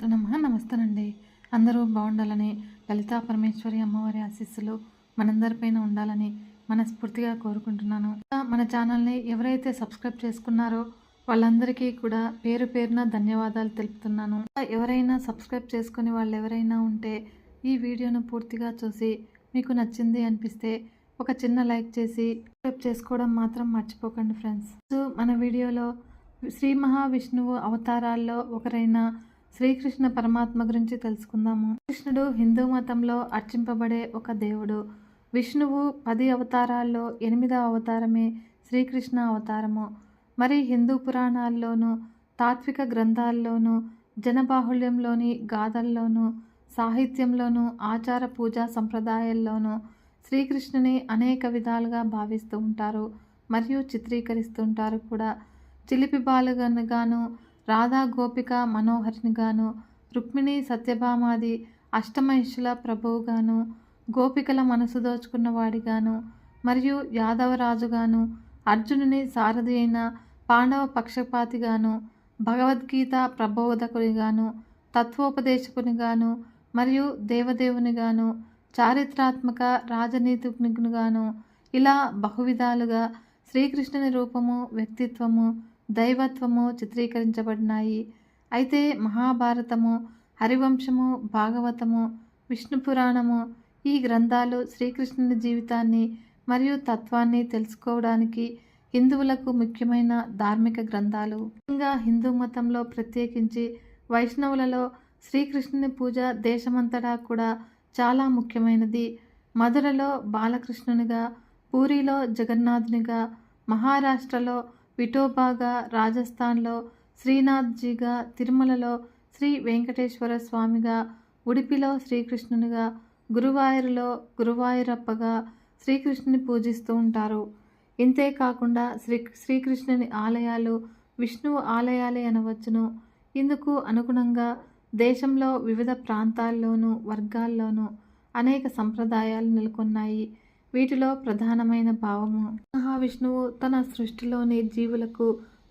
శ్రీమాత్ర నమ నమస్తేనండి. అందరూ బాగుండాలని లలితా పరమేశ్వరి అమ్మవారి ఆశీస్సులు మనందరిపైన ఉండాలని మనస్ఫూర్తిగా కోరుకుంటున్నాను. మన ఛానల్ని ఎవరైతే సబ్స్క్రైబ్ చేసుకున్నారో వాళ్ళందరికీ కూడా పేరు పేరున ధన్యవాదాలు తెలుపుతున్నాను. ఎవరైనా సబ్స్క్రైబ్ చేసుకుని వాళ్ళు ఎవరైనా ఉంటే ఈ వీడియోను పూర్తిగా చూసి మీకు నచ్చింది అనిపిస్తే ఒక చిన్న లైక్ చేసి సబ్స్క్రైబ్ చేసుకోవడం మాత్రం మర్చిపోకండి ఫ్రెండ్స్. మన వీడియోలో శ్రీ మహావిష్ణువు అవతారాల్లో ఒకరైన శ్రీకృష్ణ పరమాత్మ గురించి తెలుసుకుందాము. కృష్ణుడు హిందూ మతంలో అర్చింపబడే ఒక దేవుడు. విష్ణువు పది అవతారాల్లో ఎనిమిదవ అవతారమే శ్రీకృష్ణ అవతారము. మరి హిందూ పురాణాల్లోనూ తాత్విక గ్రంథాల్లోనూ జనబాహుళ్యంలోని గాథల్లోనూ సాహిత్యంలోనూ ఆచార పూజా సంప్రదాయాల్లోనూ శ్రీకృష్ణుని అనేక విధాలుగా భావిస్తూ ఉంటారు. మరియు చిత్రీకరిస్తుంటారు కూడా. చిలిపి బాలుగనుగాను రాధా గోపిక మనోహరిని గాను రుక్మిణి సత్యభామాది అష్టమహిషుల ప్రభువుగాను గోపికల మనసు దోచుకున్న వాడిగాను మరియు యాదవరాజుగాను అర్జునుని సారథి అయిన పాండవ పక్షపాతిగాను భగవద్గీత ప్రబోధకునిగాను తత్వోపదేశకునిగాను మరియు దేవదేవునిగాను చారిత్రాత్మక రాజనీతికునిగాను ఇలా బహువిధాలుగా శ్రీకృష్ణుని రూపము వ్యక్తిత్వము దైవత్వము చిత్రీకరించబడినాయి. అయితే మహాభారతము హరివంశము భాగవతము విష్ణు పురాణము ఈ గ్రంథాలు శ్రీకృష్ణుని జీవితాన్ని మరియు తత్వాన్ని తెలుసుకోవడానికి హిందువులకు ముఖ్యమైన ధార్మిక గ్రంథాలు. ముఖ్యంగా హిందూ మతంలో ప్రత్యేకించి వైష్ణవులలో శ్రీకృష్ణుని పూజ దేశమంతటా కూడా చాలా ముఖ్యమైనది. మధురలో బాలకృష్ణునిగా పూరిలో జగన్నాథునిగా మహారాష్ట్రలో విఠోబాగా రాజస్థాన్లో శ్రీనాథ్జీగా తిరుమలలో శ్రీ వెంకటేశ్వర స్వామిగా ఉడిపిలో శ్రీకృష్ణునిగా గురువాయూరులో గురువాయూరప్పగా శ్రీకృష్ణుని పూజిస్తూ ఉంటారు. ఇంతే కాకుండా శ్రీ శ్రీకృష్ణుని ఆలయాలు విష్ణువు ఆలయాలే అనవచ్చును. ఇందుకు అనుగుణంగా దేశంలో వివిధ ప్రాంతాల్లోనూ వర్గాల్లోనూ అనేక సంప్రదాయాలు నెలకొన్నాయి. వీటిలో ప్రధానమైన భావము. మహావిష్ణువు తన సృష్టిలోని జీవులకు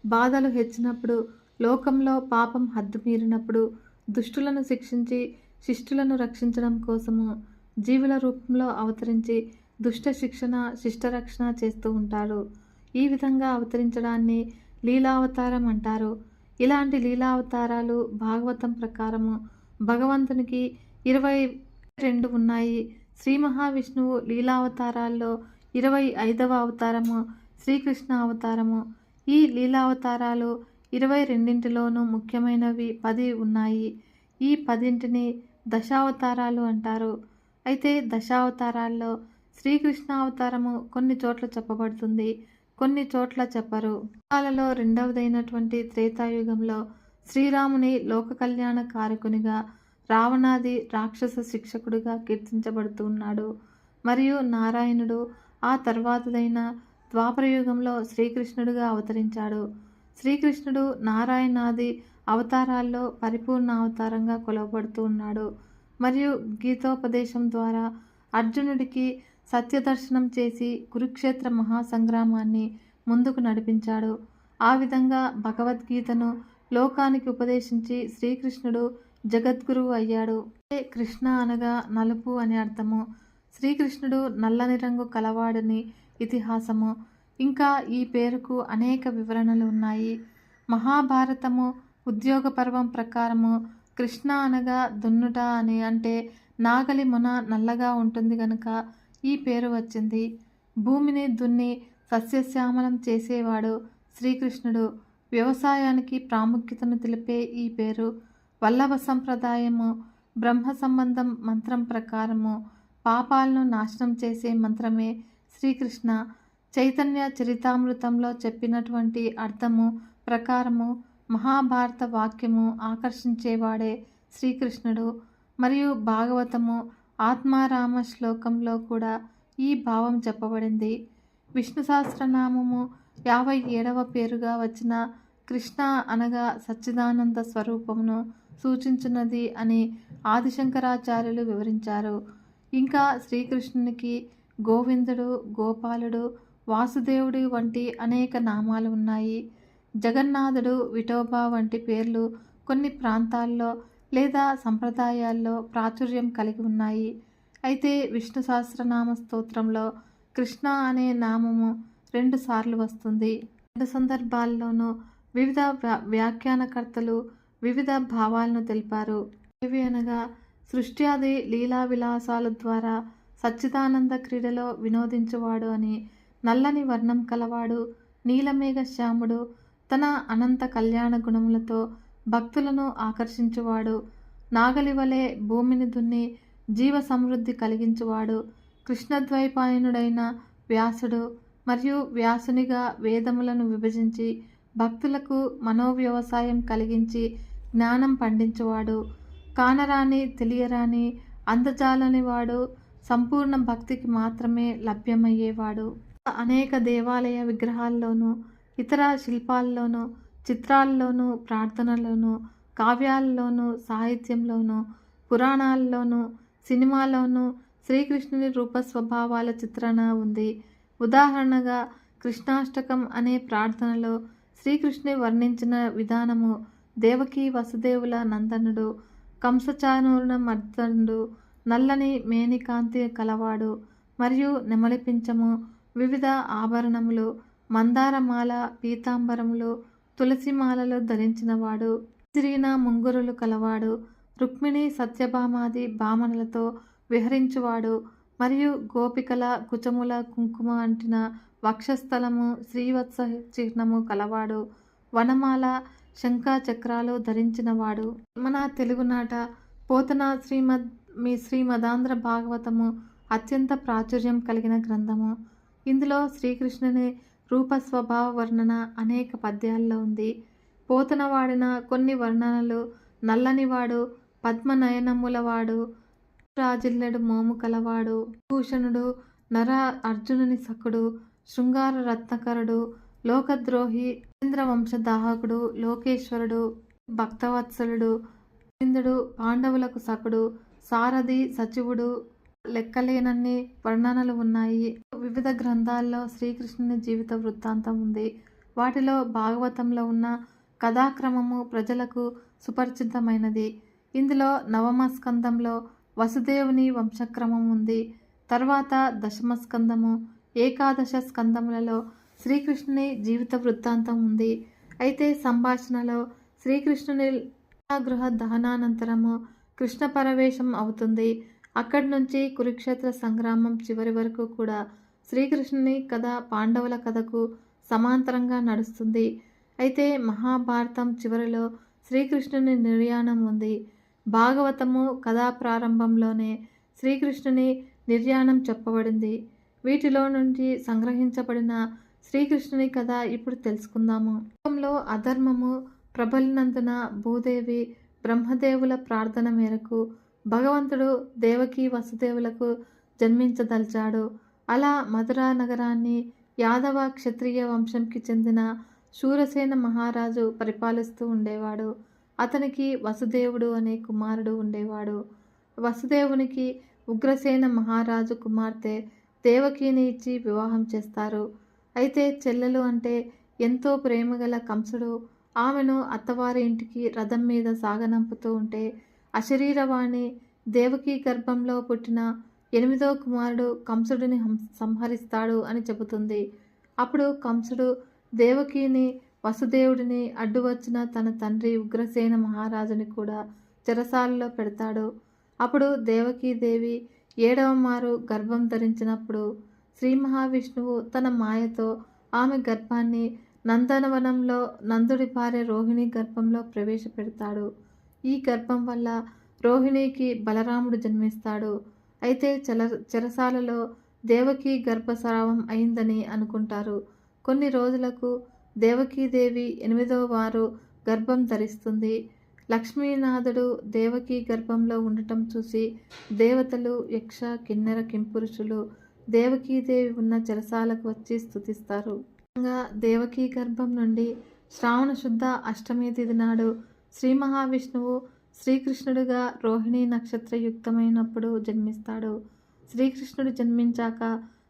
బాధలు హెచ్చినప్పుడు లోకంలో పాపం హద్దుమీరినప్పుడు దుష్టులను శిక్షించి శిష్టులను రక్షించడం కోసము జీవుల రూపంలో అవతరించి దుష్ట శిక్షణ శిష్టరక్షణ చేస్తూ ఉంటాడు ఈ విధంగా అవతరించడాన్ని లీలావతారం అంటారు. ఇలాంటి లీలావతారాలు భాగవతం ప్రకారము భగవంతునికి ఇరవై రెండు ఉన్నాయి. శ్రీ మహావిష్ణువు లీలావతారాల్లో ఇరవై ఐదవ అవతారము శ్రీకృష్ణ అవతారము. ఈ లీలావతారాలు ఇరవై రెండింటిలోనూ ముఖ్యమైనవి పది ఉన్నాయి. ఈ పదింటిని దశావతారాలు అంటారు. అయితే దశావతారాల్లో శ్రీకృష్ణ అవతారము కొన్ని చోట్ల చెప్పబడుతుంది కొన్ని చోట్ల చెప్పరు. కాలలో రెండవదైనటువంటి త్రేతాయుగంలో శ్రీరాముని లోక కళ్యాణ కారకునిగా రావణాది రాక్షస శిక్షకుడిగా కీర్తించబడుతున్నాడు. మరియు నారాయణుడు ఆ తర్వాతదైన ద్వాపరయుగంలో శ్రీకృష్ణుడిగా అవతరించాడు. శ్రీకృష్ణుడు నారాయణాది అవతారాల్లో పరిపూర్ణ అవతారంగా కొలవబడుతూ ఉన్నాడు. మరియు గీతోపదేశం ద్వారా అర్జునుడికి సత్యదర్శనం చేసి కురుక్షేత్ర మహాసంగ్రామాన్ని ముందుకు నడిపించాడు. ఆ విధంగా భగవద్గీతను లోకానికి ఉపదేశించి శ్రీకృష్ణుడు జగద్గురువు అయ్యాడు. కృష్ణ అనగా నలుపు అని అర్థము. శ్రీకృష్ణుడు నల్లని రంగు కలవాడని ఇతిహాసము. ఇంకా ఈ పేరుకు అనేక వివరణలు ఉన్నాయి. మహాభారతము ఉద్యోగ పర్వం ప్రకారము కృష్ణ అనగా దున్నుట అని అంటే నాగలి మొన నల్లగా ఉంటుంది గనుక ఈ పేరు వచ్చింది. భూమిని దున్ని సస్యశ్యామలం చేసేవాడు శ్రీకృష్ణుడు. వ్యవసాయానికి ప్రాముఖ్యతను తెలిపే ఈ పేరు వల్లభ సంప్రదాయము బ్రహ్మ సంబంధం మంత్రం ప్రకారము పాపాలను నాశనం చేసే మంత్రమే శ్రీకృష్ణ. చైతన్య చరితామృతంలో చెప్పినటువంటి అర్థము ప్రకారము మహాభారత వాక్యము ఆకర్షించేవాడే శ్రీకృష్ణుడు. మరియు భాగవతము ఆత్మారామ శ్లోకంలో కూడా ఈ భావం చెప్పబడింది. విష్ణు సహస్రనామము యాభై ఏడవ పేరుగా వచ్చిన కృష్ణ అనగా సచ్చిదానంద స్వరూపమును సూచించున్నది అని ఆదిశంకరాచార్యులు వివరించారు. ఇంకా శ్రీకృష్ణునికి గోవిందుడు గోపాలుడు వాసుదేవుడు వంటి అనేక నామాలు ఉన్నాయి. జగన్నాథుడు విఠోబా వంటి పేర్లు కొన్ని ప్రాంతాల్లో లేదా సంప్రదాయాల్లో ప్రాచుర్యం కలిగి ఉన్నాయి. అయితే విష్ణు సహస్రనామ స్తోత్రంలో కృష్ణ అనే నామము రెండుసార్లు వస్తుంది. రెండు సందర్భాల్లోనూ వివిధ వ్యా- వ్యాఖ్యానకర్తలు వివిధ భావాలను తెలిపారు. ఏవి అనగా సృష్టి ఆది లీలా విలాసాల ద్వారా సచ్చిదానంద క్రీడలో వినోదించువాడు అని నల్లని వర్ణం కలవాడు నీలమేఘ శ్యాముడు తన అనంత కళ్యాణ గుణములతో భక్తులను ఆకర్షించువాడు నాగలి వలె భూమిని దున్ని జీవ సమృద్ధి కలిగించువాడు కృష్ణద్వైపాయనుడైన వ్యాసుడు మరియు వ్యాసునిగా వేదములను విభజించి భక్తులకు మనోవ్యవసాయం కలిగించి జ్ఞానం పండించేవాడు. కానరాని తెలియరాని అందజాలని వాడు సంపూర్ణ భక్తికి మాత్రమే లభ్యమయ్యేవాడు. అనేక దేవాలయ విగ్రహాల్లోనూ ఇతర శిల్పాల్లోనూ చిత్రాల్లోనూ ప్రార్థనలోనూ కావ్యాల్లోనూ సాహిత్యంలోనూ పురాణాల్లోనూ సినిమాలోనూ శ్రీకృష్ణుని రూప స్వభావాల చిత్రణ ఉంది. ఉదాహరణగా కృష్ణాష్టకం అనే ప్రార్థనలో శ్రీకృష్ణుని వర్ణించిన విధానము దేవకి వసుదేవుల నందనుడు కంసచానూర్ణ మర్దనుడు నల్లని మేనికాంతి కలవాడు మరియు నెమలిపించము వివిధ ఆభరణములు మందారమాల పీతాంబరములు తులసిమాలలు ధరించినవాడు తిరిగిన ముంగురులు కలవాడు రుక్మిణి సత్యభామాది భామనులతో విహరించువాడు మరియు గోపికల కుచముల కుంకుమ అంటిన వక్షస్థలము శ్రీవత్స చిహ్నము కలవాడు వనమాల శంఖా చక్రాలు ధరించినవాడు. మన తెలుగునాట పోతన శ్రీమద్ మీ శ్రీమదాంధ్ర భాగవతము అత్యంత ప్రాచుర్యం కలిగిన గ్రంథము. ఇందులో శ్రీకృష్ణుని రూప స్వభావ వర్ణన అనేక పద్యాల్లో ఉంది. పోతన వాడిన కొన్ని వర్ణనలు నల్లనివాడు పద్మనయనములవాడు రాజిల్లెడు మోము కలవాడు భూషణుడు నర అర్జునుని సకుడు శృంగార రత్నకరుడు లోకద్రోహి ఇంద్ర వంశదాహకుడు లోకేశ్వరుడు భక్తవత్సలుడు ఇంద్రుడు పాండవులకు సకుడు సారథి సచివుడు లెక్కలేనన్ని వర్ణనలు ఉన్నాయి. వివిధ గ్రంథాల్లో శ్రీకృష్ణుని జీవిత వృత్తాంతం ఉంది. వాటిలో భాగవతంలో ఉన్న కథాక్రమము ప్రజలకు సుపరిచితమైనది. ఇందులో నవమస్కందంలో వసుదేవుని వంశక్రమం ఉంది. తర్వాత దశమ స్కందము ఏకాదశ స్కందములలో శ్రీకృష్ణుని జీవిత వృత్తాంతం ఉంది. అయితే సంభాషణలో శ్రీకృష్ణుని గృహ దహనానంతరము కృష్ణ పరవేశం అవుతుంది. అక్కడి నుంచి కురుక్షేత్ర సంగ్రామం చివరి వరకు కూడా శ్రీకృష్ణుని కథ పాండవుల కథకు సమాంతరంగా నడుస్తుంది. అయితే మహాభారతం చివరిలో శ్రీకృష్ణుని నిర్యాణం ఉంది. భాగవతము కథా ప్రారంభంలోనే శ్రీకృష్ణుని నిర్యాణం చెప్పబడింది. వీటిలో నుండి సంగ్రహించబడిన శ్రీకృష్ణుని కథ ఇప్పుడు తెలుసుకుందాము. లోకంలో అధర్మము ప్రబలినందున భూదేవి బ్రహ్మదేవుల ప్రార్థన మేరకు భగవంతుడు దేవకి వసుదేవులకు జన్మించదలిచాడు. అలా మధురా నగరాన్ని యాదవ క్షత్రియ వంశంకి చెందిన శూరసేన మహారాజు పరిపాలిస్తూ ఉండేవాడు. అతనికి వసుదేవుడు అనే కుమారుడు ఉండేవాడు. వసుదేవునికి ఉగ్రసేన మహారాజు కుమార్తె దేవకిని ఇచ్చి వివాహం చేస్తారు. అయితే చెల్లెలు అంటే ఎంతో ప్రేమగల కంసుడు. ఆమెను అత్తవారి ఇంటికి రథం మీద సాగనంపుతూ ఉంటే అశరీరవాణి దేవకీ గర్భంలో పుట్టిన ఎనిమిదో కుమారుడు కంసుడిని సంహరిస్తాడు అని చెబుతుంది. అప్పుడు కంసుడు దేవకీని వసుదేవుడిని అడ్డు వచ్చిన తన తండ్రి ఉగ్రసేన మహారాజుని కూడా చెరసాలలో పెడతాడు. అప్పుడు దేవకీదేవి ఏడవ మారు గర్భం ధరించినప్పుడు శ్రీ మహావిష్ణువు తన మాయతో ఆమె గర్భాన్ని నందనవనంలో నందుడి భార్య రోహిణి గర్భంలో ప్రవేశపెడతాడు. ఈ గర్భం వల్ల రోహిణికి బలరాముడు జన్మిస్తాడు. అయితే చల చెరసాలలో దేవకి గర్భస్రావం అయిందని అనుకుంటారు. కొన్ని రోజులకు దేవకీదేవి ఎనిమిదవ వారు గర్భం ధరిస్తుంది. లక్ష్మీనాథుడు దేవకి గర్భంలో ఉండటం చూసి దేవతలు యక్ష కిన్నెర కింపురుషులు దేవకీదేవి ఉన్న జలసాలకు వచ్చి స్తుతిస్తారు. దేవకీ గర్భం నుండి శ్రావణ శుద్ధ అష్టమి తిథి నాడు శ్రీ మహావిష్ణువు శ్రీకృష్ణుడుగా రోహిణి నక్షత్రయుక్తమైనప్పుడు జన్మిస్తాడు. శ్రీకృష్ణుడు జన్మించాక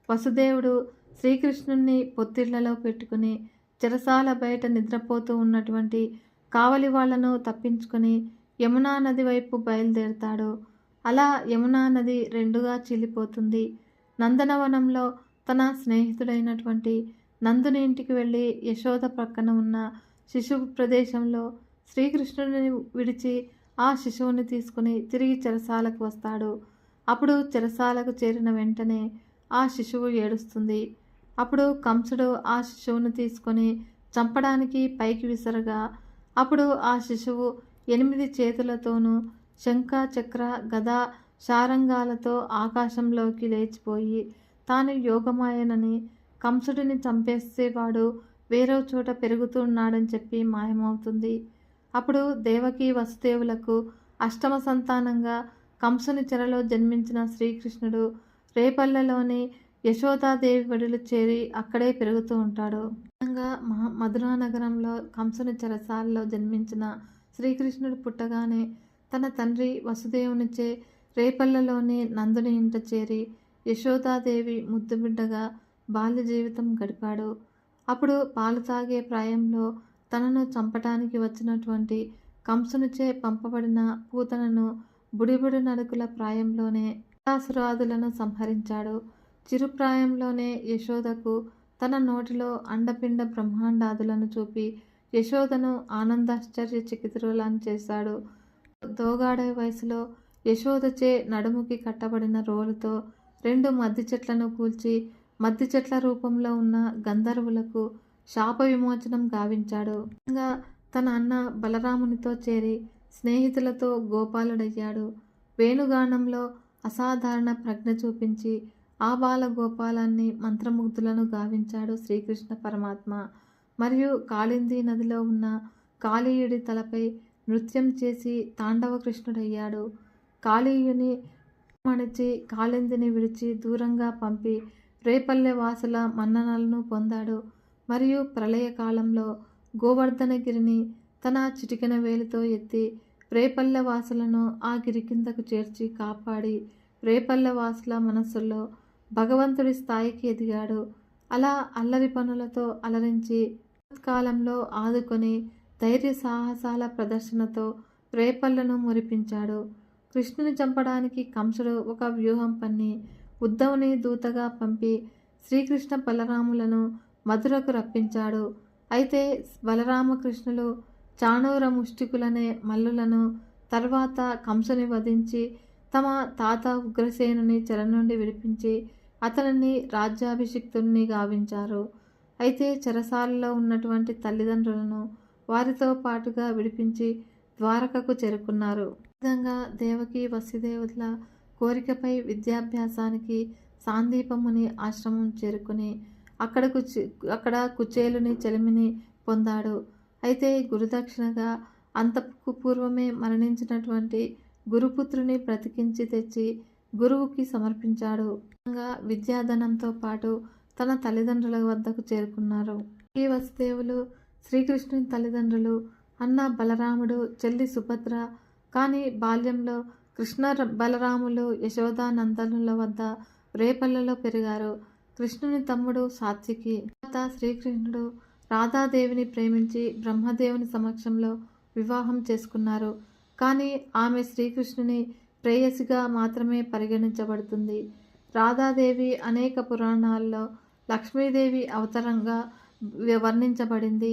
వసుదేవుడు శ్రీకృష్ణుణ్ణి పొత్తిళ్ళలో పెట్టుకుని చెరసాల బయట నిద్రపోతూ ఉన్నటువంటి కావలి వాళ్ళను తప్పించుకొని యమునా నది వైపు బయలుదేరతాడు. అలా యమునా నది రెండుగా చీలిపోతుంది. నందనవనంలో తన స్నేహితుడైనటువంటి నందుని ఇంటికి వెళ్ళి యశోద ప్రక్కన ఉన్న శిశువు ప్రదేశంలో శ్రీకృష్ణుడిని విడిచి ఆ శిశువుని తీసుకుని తిరిగి చెరసాలకు వస్తాడు. అప్పుడు చెరసాలకు చేరిన వెంటనే ఆ శిశువు ఏడుస్తుంది. అప్పుడు కంసుడు ఆ శిశువును తీసుకొని చంపడానికి పైకి విసరగా అప్పుడు ఆ శిశువు ఎనిమిది చేతులతోనూ శంఖ చక్ర గద శారంగాలతో ఆకాశంలోకి లేచిపోయి తాను యోగమాయనని కంసుడిని చంపేసేవాడు వేరే చోట పెరుగుతున్నాడని చెప్పి మాయమవుతుంది. అప్పుడు దేవకి వసుదేవులకు అష్టమ సంతానంగా కంసుని చెరలో జన్మించిన శ్రీకృష్ణుడు రేపల్లెలోని యశోదాదేవి బడులు చేరి అక్కడే పెరుగుతూ ఉంటాడు. ముఖ్యంగా మహా మధురా నగరంలో కంసుని చెరసాలలో జన్మించిన శ్రీకృష్ణుడు పుట్టగానే తన తండ్రి వసుదేవునిచే రేపల్లెలోని నందుని ఇంట చేరి యశోదాదేవి ముద్దుబిడ్డగా బాల్య జీవితం గడిపాడు. అప్పుడు పాలు తాగే ప్రాయంలో తనను చంపటానికి వచ్చినటువంటి కంసునిచే పంపబడిన పూతనను బుడిబుడి నడుకుల ప్రాయంలోనే అసురాదులను సంహరించాడు. చిరుప్రాయంలోనే యశోదకు తన నోటిలో అండపిండ బ్రహ్మాండాదులను చూపి యశోదను ఆనందాశ్చర్య చికితులను చేశాడు. దోగాడే వయసులో యశోదచే నడుముకి కట్టబడిన రోలుతో రెండు మద్ది చెట్లను కూల్చి మద్ది చెట్ల రూపంలో ఉన్న గంధర్వులకు శాప విమోచనం గావించాడు తన అన్న బలరామునితో చేరి స్నేహితులతో గోపాలుడయ్యాడు. వేణుగానంలో అసాధారణ ప్రజ్ఞ చూపించి ఆ బాల గోపాలాన్ని మంత్రముగ్ధులను గావించాడు శ్రీకృష్ణ పరమాత్మ. మరియు కాళింది నదిలో ఉన్న కాళీయుడి తలపై నృత్యం చేసి తాండవ కృష్ణుడయ్యాడు. కాళీయుని మణిచి కాళిందిని విడిచి దూరంగా పంపి రేపల్లె వాసుల మన్ననలను పొందాడు. మరియు ప్రళయకాలంలో గోవర్ధనగిరిని తన చిటికెన వేలితో ఎత్తి రేపల్లె వాసులను ఆ గిరి కిందకు చేర్చి కాపాడి రేపల్లె వాసుల మనస్సుల్లో భగవంతుడి స్థాయికి ఎదిగాడు. అలా అల్లరి పనులతో అలరించి కాలంలో ఆదుకొని ధైర్య సాహసాల ప్రదర్శనతో రేపల్లను మురిపించాడు. కృష్ణుని చంపడానికి కంసుడు ఒక వ్యూహం పన్ని ఉద్ధవుని దూతగా పంపి శ్రీకృష్ణ బలరాములను మధురకు రప్పించాడు. అయితే బలరామకృష్ణులు చాణూర ముష్టికులనే మల్లులను తర్వాత కంసుని వధించి తమ తాత ఉగ్రసేనుని చెర నుండి విడిపించి అతనిని రాజ్యాభిషిక్తుని గావించారు. అయితే చెరసాలలో ఉన్నటువంటి తల్లిదండ్రులను వారితో పాటుగా విడిపించి ద్వారకకు చేరుకున్నారు. విధంగా దేవకి వసుదేవుల కోరికపై విద్యాభ్యాసానికి సాందీపముని ఆశ్రమం చేరుకుని అక్కడ కుచే అక్కడ కుచేలుని చెలిమిని పొందాడు. అయితే గురుదక్షిణగా అంతకు పూర్వమే మరణించినటువంటి గురుపుత్రుని బ్రతికించి తెచ్చి గురువుకి సమర్పించాడు. విద్యాధనంతో పాటు తన తల్లిదండ్రుల వద్దకు చేరుకున్నారు. ఈ వసుదేవులు శ్రీకృష్ణుని తల్లిదండ్రులు అన్న బలరాముడు చెల్లి సుభద్ర కానీ బాల్యంలో కృష్ణ బలరాములు యశోదానందనుల వద్ద రేపల్లలో పెరిగారు. కృష్ణుని తమ్ముడు సాత్వికి తర్వాత శ్రీకృష్ణుడు రాధాదేవిని ప్రేమించి బ్రహ్మదేవుని సమక్షంలో వివాహం చేసుకున్నారు. కానీ ఆమె శ్రీకృష్ణుని ప్రేయసిగా మాత్రమే పరిగణించబడుతుంది. రాధాదేవి అనేక పురాణాల్లో లక్ష్మీదేవి అవతారంగా వర్ణించబడింది.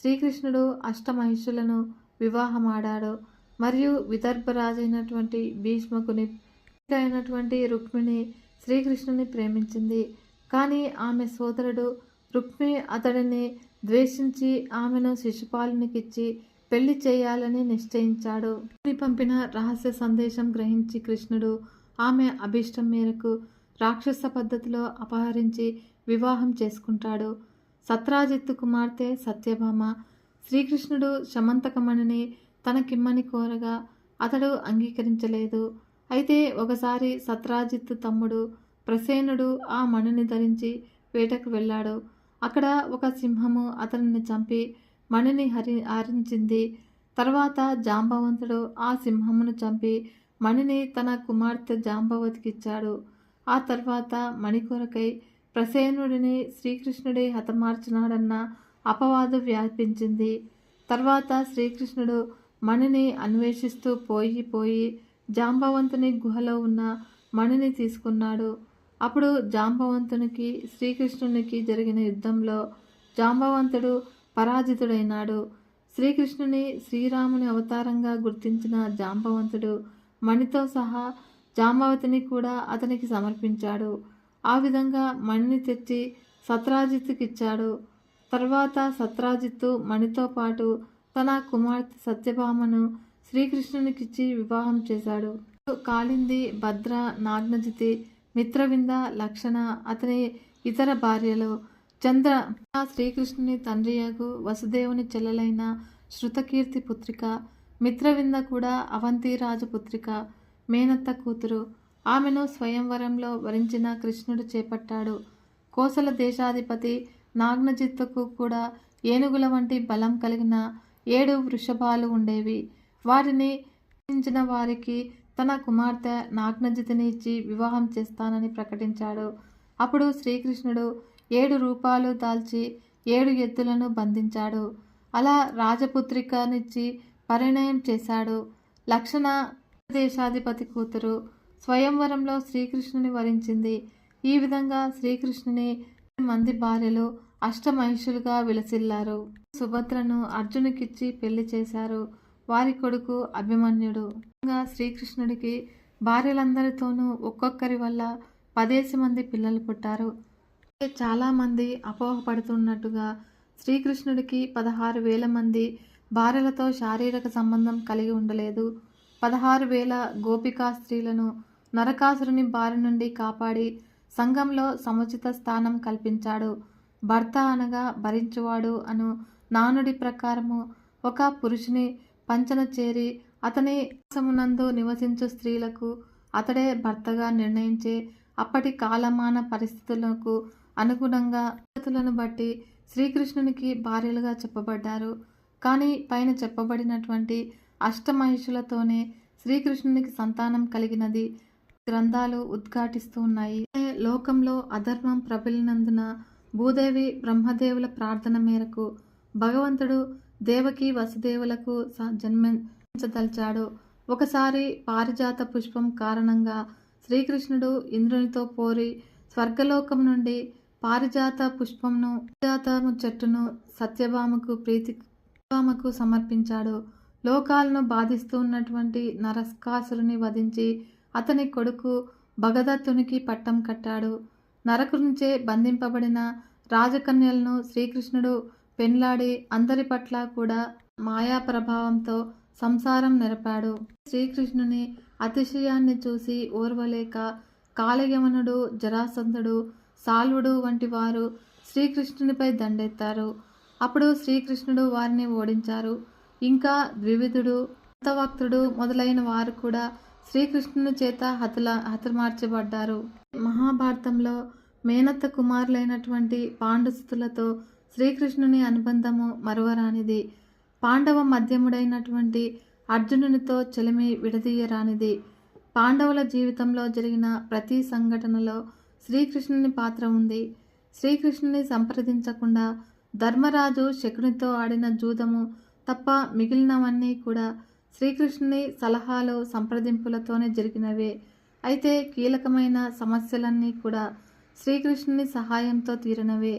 శ్రీకృష్ణుడు అష్టమహిషులను వివాహమాడాడు. మరియు విదర్భరాజైనటువంటి భీష్మకుని అయినటువంటి రుక్మిణి శ్రీకృష్ణుని ప్రేమించింది. కానీ ఆమె సోదరుడు రుక్మి అతడిని ద్వేషించి ఆమెను శిశుపాలునికిచ్చి పెళ్ళి చేయాలని నిశ్చయించాడు. పంపిన రహస్య సందేశం గ్రహించి కృష్ణుడు ఆమె అభీష్టం మేరకు రాక్షస పద్ధతిలో అపహరించి వివాహం చేసుకుంటాడు. సత్రాజిత్తు కుమార్తె సత్యభామ శ్రీకృష్ణుడు శమంతకమణిని తనకిమ్మని కోరగా అతడు అంగీకరించలేదు. అయితే ఒకసారి సత్రాజిత్ తమ్ముడు ప్రసేనుడు ఆ మణిని ధరించి వేటకు వెళ్ళాడు. అక్కడ ఒక సింహము అతనిని చంపి మణిని హరి హరించింది తర్వాత జాంబవంతుడు ఆ సింహమును చంపి మణిని తన కుమార్తె జాంబవతికిచ్చాడు. ఆ తర్వాత మణికొరకై ప్రసేనుడిని శ్రీకృష్ణుడి హతమార్చినాడన్న అపవాదు వ్యాపించింది. తర్వాత శ్రీకృష్ణుడు మణిని అన్వేషిస్తూ పోయి పోయి జాంబవంతుని గుహలో ఉన్న మణిని తీసుకున్నాడు. అప్పుడు జాంబవంతునికి శ్రీకృష్ణునికి జరిగిన యుద్ధంలో జాంబవంతుడు పరాజితుడైనాడు. శ్రీకృష్ణుని శ్రీరాముని అవతారంగా గుర్తించిన జాంబవంతుడు మణితో సహా జాంబవతిని కూడా అతనికి సమర్పించాడు. ఆ విధంగా మణిని తెచ్చి సత్రాజిత్తుకిచ్చాడు. తర్వాత సత్రాజిత్తు మణితో పాటు తన కుమార్తె సత్యభామను శ్రీకృష్ణునికిచ్చి వివాహం చేశాడు. కాళింది భద్ర నాగ్నజితి మిత్రవింద లక్షణ అతని ఇతర భార్యలు. చంద్ర శ్రీకృష్ణుని తండ్రియగు వసుదేవుని చెల్లెలైన శృతకీర్తి పుత్రిక మిత్రవింద కూడా అవంతి రాజపుత్రిక మేనత్త కూతురు. ఆమెను స్వయంవరంలో వరించిన కృష్ణుడు చేపట్టాడు. కోసల దేశాధిపతి నాగ్నజిత్తుకు కూడా ఏనుగుల వంటి బలం కలిగిన ఏడు వృషభాలు ఉండేవి. వాటిని జయించిన వారికి తన కుమార్తె నాగ్నజితిని ఇచ్చి వివాహం చేస్తానని ప్రకటించాడు. అప్పుడు శ్రీకృష్ణుడు ఏడు రూపాలు దాల్చి ఏడు ఎద్దులను బంధించాడు. అలా రాజపుత్రికనిచ్చి పరిణయం చేశాడు. లక్షణ దేశాధిపతి కూతురు స్వయంవరంలో శ్రీకృష్ణుని వరించింది. ఈ విధంగా శ్రీకృష్ణుని మంది భార్యలు అష్టమహిషులుగా విలసిల్లారు. సుభద్రను అర్జునుకిచ్చి పెళ్ళి చేశారు. వారి కొడుకు అభిమన్యుడు. శ్రీకృష్ణుడికి భార్యలందరితోనూ ఒక్కొక్కరి వల్ల పదేసి మంది పిల్లలు పుట్టారు. చాలామంది అపోహపడుతున్నట్టుగా శ్రీకృష్ణుడికి పదహారు వేల మంది భార్యలతో శారీరక సంబంధం కలిగి ఉండలేదు. పదహారు వేల గోపికా స్త్రీలను నరకాసురుని బారి నుండి కాపాడి సంఘంలో సముచిత స్థానం కల్పించాడు. భర్త అనగా భరించువాడు అను నానుడి ప్రకారము ఒక పురుషుని పంచన చేరి అతని సమునందు నివసించు స్త్రీలకు అతడే భర్తగా నిర్ణయించే అప్పటి కాలమాన పరిస్థితులకు అనుగుణంగా పద్ధతులను బట్టి శ్రీకృష్ణునికి భార్యలుగా చెప్పబడ్డారు. కానీ పైన చెప్పబడినటువంటి అష్టమహిషులతోనే శ్రీకృష్ణునికి సంతానం కలిగినది గ్రంథాలు ఉద్ఘాటిస్తూ ఉన్నాయి. లోకంలో అధర్మం ప్రబలినందున భూదేవి బ్రహ్మదేవుల ప్రార్థన మేరకు భగవంతుడు దేవకి వసుదేవులకు జన్మించదలిచాడు. ఒకసారి పారిజాత పుష్పం కారణంగా శ్రీకృష్ణుడు ఇంద్రునితో పోరి స్వర్గలోకం నుండి పారిజాత పుష్పంను పారిజాతము చెట్టును సత్యభామకు ప్రీతి భామకు సమర్పించాడు. లోకాలను బాధిస్తూ ఉన్నటువంటి నరస్కాసురుని వధించి అతని కొడుకు భగదత్తునికి పట్టం కట్టాడు. నరకునిచే బంధింపబడిన రాజకన్యలను శ్రీకృష్ణుడు పెండ్లాడి అందరి పట్ల కూడా మాయా ప్రభావంతో సంసారం నెరపాడు. శ్రీకృష్ణుని అతిశయాన్ని చూసి ఓర్వలేక కాలయవనుడు జరాసంధుడు సాల్వుడు వంటి వారు శ్రీకృష్ణునిపై దండెత్తారు. అప్పుడు శ్రీకృష్ణుడు వారిని ఓడించారు. ఇంకా ద్వివిధుడు అంతవక్తుడు మొదలైన వారు కూడా శ్రీకృష్ణుని చేత హతుల హతమార్చబడ్డారు. మహాభారతంలో మేనత్త కుమారులైనటువంటి పాండుస్తులతో శ్రీకృష్ణుని అనుబంధము మరువరానిది. పాండవ మధ్యముడైనటువంటి అర్జునునితో చెలిమి విడదీయరానిది. పాండవుల జీవితంలో జరిగిన ప్రతి సంఘటనలో శ్రీకృష్ణుని పాత్ర ఉంది. శ్రీకృష్ణుని సంప్రదించకుండా ధర్మరాజు శకునితో ఆడిన జూదము తప్ప మిగిలినవన్నీ కూడా శ్రీకృష్ణుని సలహాలు సంప్రదింపులతోనే జరిగినవే. అయితే కీలకమైన సమస్యలన్నీ కూడా శ్రీకృష్ణుని సహాయంతో తీరినవే.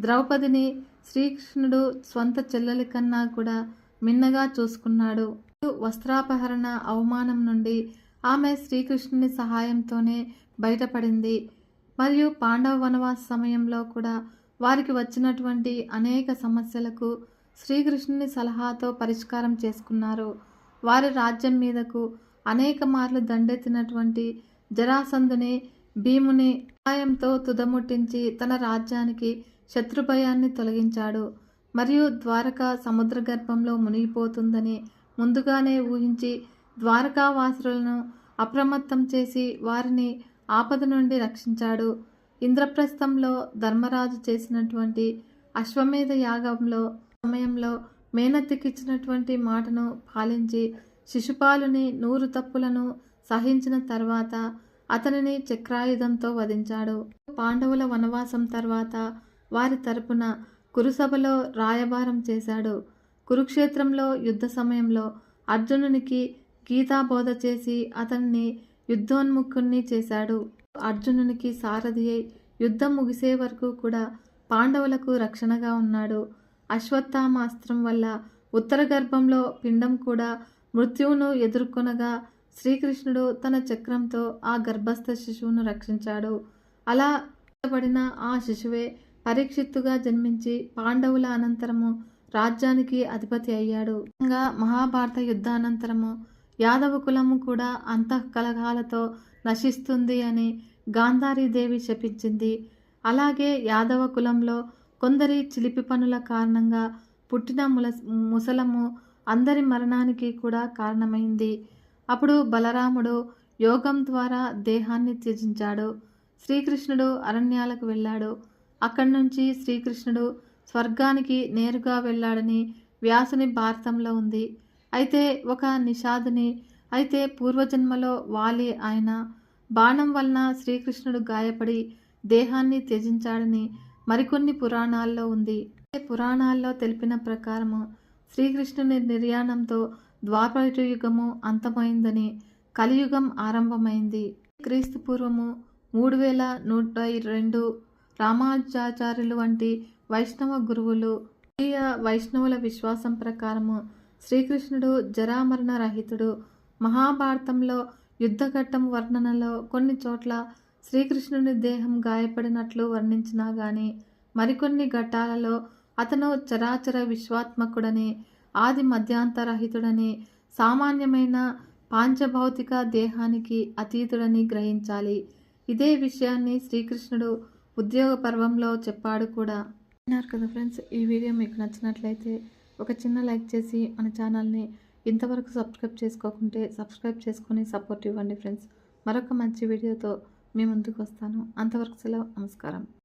ద్రౌపదిని శ్రీకృష్ణుడు స్వంత చెల్లెలి కన్నా కూడా మిన్నగా చూసుకున్నాడు. వస్త్రాపహరణ అవమానం నుండి ఆమె శ్రీకృష్ణుని సహాయంతోనే బయటపడింది. మరియు పాండవ వనవాస సమయంలో కూడా వారికి వచ్చినటువంటి అనేక సమస్యలకు శ్రీకృష్ణుని సలహాతో పరిష్కారం చేసుకున్నారు. వారి రాజ్యం మీదకు అనేక మార్లు దండెత్తినటువంటి జరాసంధుని భీముని సహాయంతో తుదముట్టించి తన రాజ్యానికి శత్రుభయాన్ని తొలగించాడు. మరియు ద్వారక సముద్ర గర్భంలో మునిగిపోతుందని ముందుగానే ఊహించి ద్వారకావాసులను అప్రమత్తం చేసి వారిని ఆపద నుండి రక్షించాడు. ఇంద్రప్రస్థంలో ధర్మరాజు చేసినటువంటి అశ్వమేధ యాగంలో సమయంలో మేనత్తికిచ్చినటువంటి మాటను పాలించి శిశుపాలుని నూరు తప్పులను సహించిన తర్వాత అతనిని చక్రాయుధంతో వధించాడు. పాండవుల వనవాసం తర్వాత వారి తరపున కురుసభలో రాయబారం చేశాడు. కురుక్షేత్రంలో యుద్ధ సమయంలో అర్జునునికి గీతాబోధ చేసి అతన్ని యుద్ధోన్ముఖుణ్ణి చేశాడు. అర్జునునికి సారథి అయి యుద్ధం ముగిసే వరకు కూడా పాండవులకు రక్షణగా ఉన్నాడు. అశ్వత్థామాస్త్రం వల్ల ఉత్తర గర్భంలో పిండం కూడా మృత్యువును ఎదుర్కొనగా శ్రీకృష్ణుడు తన చక్రంతో ఆ గర్భస్థ శిశువును రక్షించాడు. అలా పడిన ఆ శిశువే పరీక్షిత్తుగా జన్మించి పాండవుల అనంతరము రాజ్యానికి అధిపతి అయ్యాడు. ఇంకా మహాభారత యుద్ధానంతరము యాదవ కులము కూడా అంతఃకలహాలతో నశిస్తుంది అని గాంధారీదేవి శపించింది. అలాగే యాదవ కులంలో కొందరి చిలిపి పనుల కారణంగా పుట్టిన ముల ముసలము అందరి మరణానికి కూడా కారణమైంది. అప్పుడు బలరాముడు యోగం ద్వారా దేహాన్ని త్యజించాడు. శ్రీకృష్ణుడు అరణ్యాలకు వెళ్ళాడు. అక్కడి నుంచి శ్రీకృష్ణుడు స్వర్గానికి నేరుగా వెళ్ళాడని వ్యాసుని భారతంలో ఉంది. అయితే ఒక నిషాదుని అయితే పూర్వజన్మలో వాలి ఆయన బాణం వలన శ్రీకృష్ణుడు గాయపడి దేహాన్ని త్యజించాడని మరికొన్ని పురాణాల్లో ఉంది. పురాణాల్లో తెలిపిన ప్రకారము శ్రీకృష్ణుని నిర్యాణంతో ద్వాపరయుగము అంతమైందని కలియుగం ఆరంభమైంది. క్రీస్తు పూర్వము మూడు వేల నూట రెండు రామానుజాచార్యులు వంటి వైష్ణవ గురువులు ప్రియ వైష్ణవుల విశ్వాసం ప్రకారము శ్రీకృష్ణుడు జరామరణ రహితుడు. మహాభారతంలో యుద్ధఘట్టం వర్ణనలో కొన్ని చోట్ల శ్రీకృష్ణుని దేహం గాయపడినట్లు వర్ణించినా గాని మరికొన్ని ఘట్టాలలో అతను చరాచర విశ్వాత్మకుడని ఆది మధ్యాంతరహితుడని సామాన్యమైన పాంచభౌతిక దేహానికి అతీతుడని గ్రహించాలి. ఇదే విషయాన్ని శ్రీకృష్ణుడు ఉద్యోగ పర్వంలో చెప్పాడు కూడా. విన్నారు కదా ఫ్రెండ్స్ ఈ వీడియో మీకు నచ్చినట్లయితే ఒక చిన్న లైక్ చేసి మన ఛానల్ని ఇంతవరకు సబ్స్క్రైబ్ చేసుకోకుంటే సబ్స్క్రైబ్ చేసుకొని సపోర్ట్ ఇవ్వండి ఫ్రెండ్స్. మరొక మంచి వీడియోతో మీ ముందుకు వస్తాను. అంతవరకు సెలవు నమస్కారం.